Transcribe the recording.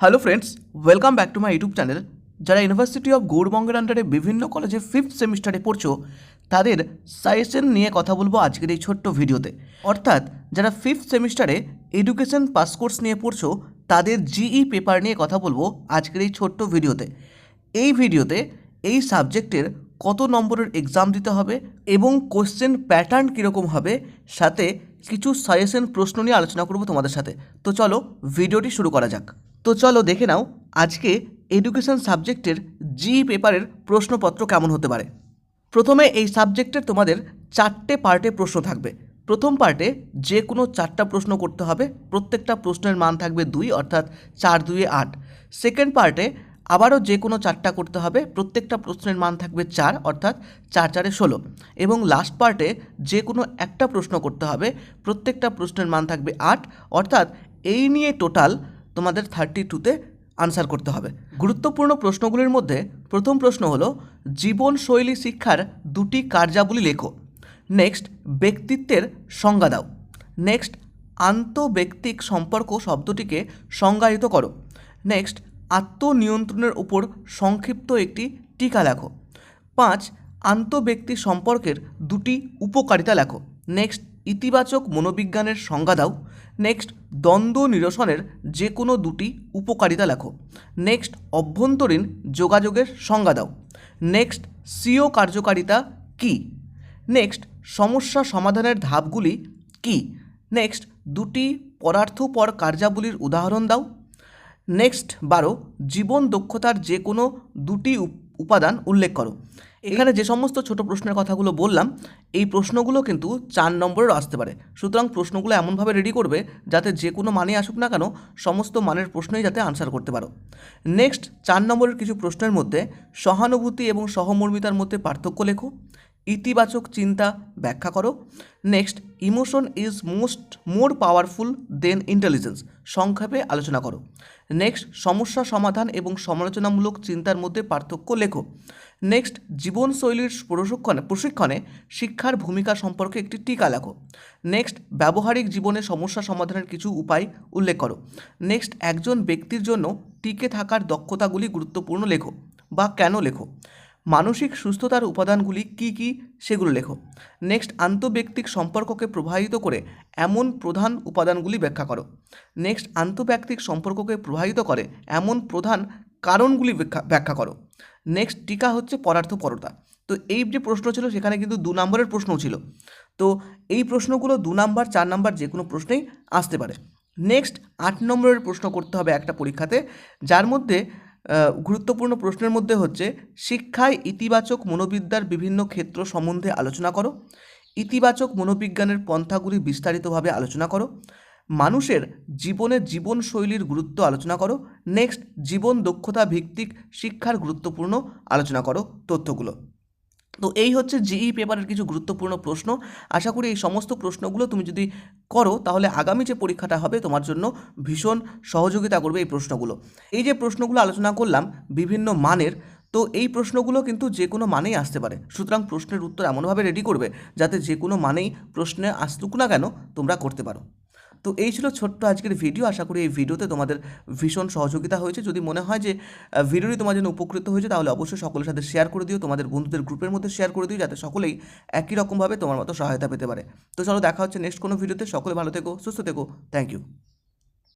Hello friends welcome back to my YouTube channel যারা university of গৌড়বঙ্গের আন্ডারে বিভিন্ন কলেজে ফিফথ সেমিস্টারে পড়ছো, তাদের সাজেশন নিয়ে কথা বলব আজকের এই ছোট্ট ভিডিওতে। অর্থাৎ যারা ফিফথ সেমিস্টারে এডুকেশন পাস কোর্স নিয়ে পড়ছো, তাদের জিই পেপার নিয়ে কথা বলব আজকের এই ছোট্ট ভিডিওতে। এই ভিডিওতে এই সাবজেক্টের কত নম্বরের এক্সাম দিতে হবে এবং কোশ্চেন প্যাটার্ন কীরকম হবে, সাথে কিছু সাজেশন প্রশ্ন নিয়ে আলোচনা করব তোমাদের সাথে। তো চলো, ভিডিওটি শুরু করা যাক। তো চলো দেখে নাও আজকে এডুকেশন সাবজেক্টের জি পেপারের প্রশ্নপত্র কেমন হতে পারে। প্রথমে এই সাবজেক্টের তোমাদের চারটে পার্টে প্রশ্ন থাকবে। প্রথম পার্টে যে কোনো চারটা প্রশ্ন করতে হবে, প্রত্যেকটা প্রশ্নের মান থাকবে দুই, অর্থাৎ চার দুয়ে আট। সেকেন্ড পার্টে আবারও যে কোনো চারটা করতে হবে, প্রত্যেকটা প্রশ্নের মান থাকবে চার, অর্থাৎ চার, চারে ষোলো। এবং লাস্ট পার্টে যে কোনো একটা প্রশ্ন করতে হবে, প্রত্যেকটা প্রশ্নের মান থাকবে আট, অর্থাৎ এই নিয়ে টোটাল তোমাদের থার্টি টুতে আনসার করতে হবে। গুরুত্বপূর্ণ প্রশ্নগুলির মধ্যে প্রথম প্রশ্ন হলো, জীবনশৈলী শিক্ষার দুটি কার্যাবলী লেখো। নেক্সট ব্যক্তিত্বের সংজ্ঞা দাও। নেক্সট আন্তঃব্যক্তিক সম্পর্ক শব্দটিকে সংজ্ঞায়িত করো। নেক্সট আত্মনিয়ন্ত্রণের উপর সংক্ষিপ্ত একটি টিকা লেখো। পাঁচ আন্তঃব্যক্তি সম্পর্কের দুটি উপকারিতা লেখো। নেক্সট ইতিবাচক মনোবিজ্ঞানের সংজ্ঞা দাও। নেক্সট, দ্বন্দ্ব নিরসনের যে কোনো দুটি উপকারিতা লেখো। নেক্সট, অভ্যন্তরীণ যোগাযোগের সংজ্ঞা দাও। নেক্সট সিও কার্যকারিতা কী? নেক্সট, সমস্যা সমাধানের ধাপগুলি কী? নেক্সট, দুটি পরার্থপর কার্যাবলীর উদাহরণ দাও। নেক্সট, বারো, জীবন দক্ষতার যে কোনো দুটি উপ- উপাদান উল্লেখ করো। এখানে যে সমস্ত ছোট প্রশ্নের কথাগুলো বললাম, এই প্রশ্নগুলো কিন্তু চার নম্বরের আসতে পারে। সুতরাং প্রশ্নগুলো এমনভাবে রেডি করবে যাতে যে কোনো মানে আসুক না কেন, সমস্ত মানের প্রশ্নই যাতে আনসার করতে পারো। নেক্সট চার নম্বরের কিছু প্রশ্নের মধ্যে সহানুভূতি এবং সহমর্মিতার মধ্যে পার্থক্য লেখো। ইতিবাচক চিন্তা ব্যাখ্যা করো। Next emotion is most more powerful than intelligence সংক্ষেপে আলোচনা করো। নেক্সট সমস্যা সমাধান এবং সমালোচনামূলক চিন্তার মধ্যে পার্থক্য লেখো। নেক্সট জীবনশৈলীর প্রশিক্ষণে প্রশিক্ষণে শিক্ষার ভূমিকা সম্পর্কে একটি টিকা লেখো। নেক্সট ব্যবহারিক জীবনে সমস্যা সমাধানের কিছু উপায় উল্লেখ করো। নেক্সট একজন ব্যক্তির জন্য টিকে থাকার দক্ষতাগুলি গুরুত্বপূর্ণ লেখো বা কেন লেখো। মানসিক সুস্থতার উপাদানগুলি কি কি সেগুলো লেখো। নেক্সট, আন্তঃব্যক্তিক সম্পর্ককে প্রভাবিত করে এমন প্রধান উপাদানগুলি ব্যাখ্যা করো। নেক্সট, আন্তঃব্যক্তিক সম্পর্ককে প্রভাবিত করে এমন প্রধান কারণগুলি ব্যাখ্যা ব্যাখ্যা করো। নেক্সট, টিকা হচ্ছে পরার্থপরতা তো এই যে প্রশ্ন ছিল, সেখানে কিন্তু দু নম্বরের প্রশ্নও ছিল। তো এই প্রশ্নগুলো দু নম্বর, চার নাম্বার যে কোনো প্রশ্নেই আসতে পারে। নেক্সট, আট নম্বরের প্রশ্ন করতে হবে একটা পরীক্ষাতে, যার মধ্যে গুরুত্বপূর্ণ প্রশ্নের মধ্যে হচ্ছে, শিক্ষায় ইতিবাচক মনোবিদ্যার বিভিন্ন ক্ষেত্র সম্বন্ধে আলোচনা করো। ইতিবাচক মনোবিজ্ঞানের পন্থাগুলি বিস্তারিতভাবে আলোচনা করো। মানুষের জীবনে জীবনশৈলীর গুরুত্ব আলোচনা করো। নেক্সট জীবন দক্ষতা ভিত্তিক শিক্ষার গুরুত্বপূর্ণ আলোচনা করো। তথ্যগুলো। তো এই হচ্ছে জিই পেপারের কিছু গুরুত্বপূর্ণ প্রশ্ন। আশা করি এই সমস্ত প্রশ্নগুলো তুমি যদি করো, তাহলে আগামী যে পরীক্ষাটা হবে, তোমার জন্য ভীষণ সহযোগিতা করবে এই প্রশ্নগুলো। এই যে প্রশ্নগুলো আলোচনা করলাম বিভিন্ন মানের, তো এই প্রশ্নগুলো কিন্তু যে কোনো মানেই আসতে পারে। সুতরাং প্রশ্নের উত্তর এমনভাবে রেডি করবে, যাতে যে কোনো মানেই প্রশ্নে আসতুক না কেন, তোমরা করতে পারো। তো এই ছিল ছোট্ট আজকের ভিডিও আশা করি এই ভিডিওতে তোমাদের ভীষণ সহযোগিতা হয়েছে। যদি মনে হয় যে ভিডিওটি তোমার জন্য উপকৃত হয়েছে, তাহলে অবশ্যই সকলের সাথে শেয়ার করে দিও। তোমাদের বন্ধুদের গ্রুপের মধ্যে শেয়ার করে দিও, যাতে সকলেই একই রকমভাবে তোমার মতো সহায়তা পেতে পারে। তো চলো দেখা হচ্ছে নেক্সট কোনো ভিডিওতে সকলে ভালো থেকো, সুস্থ থেকো। Thank you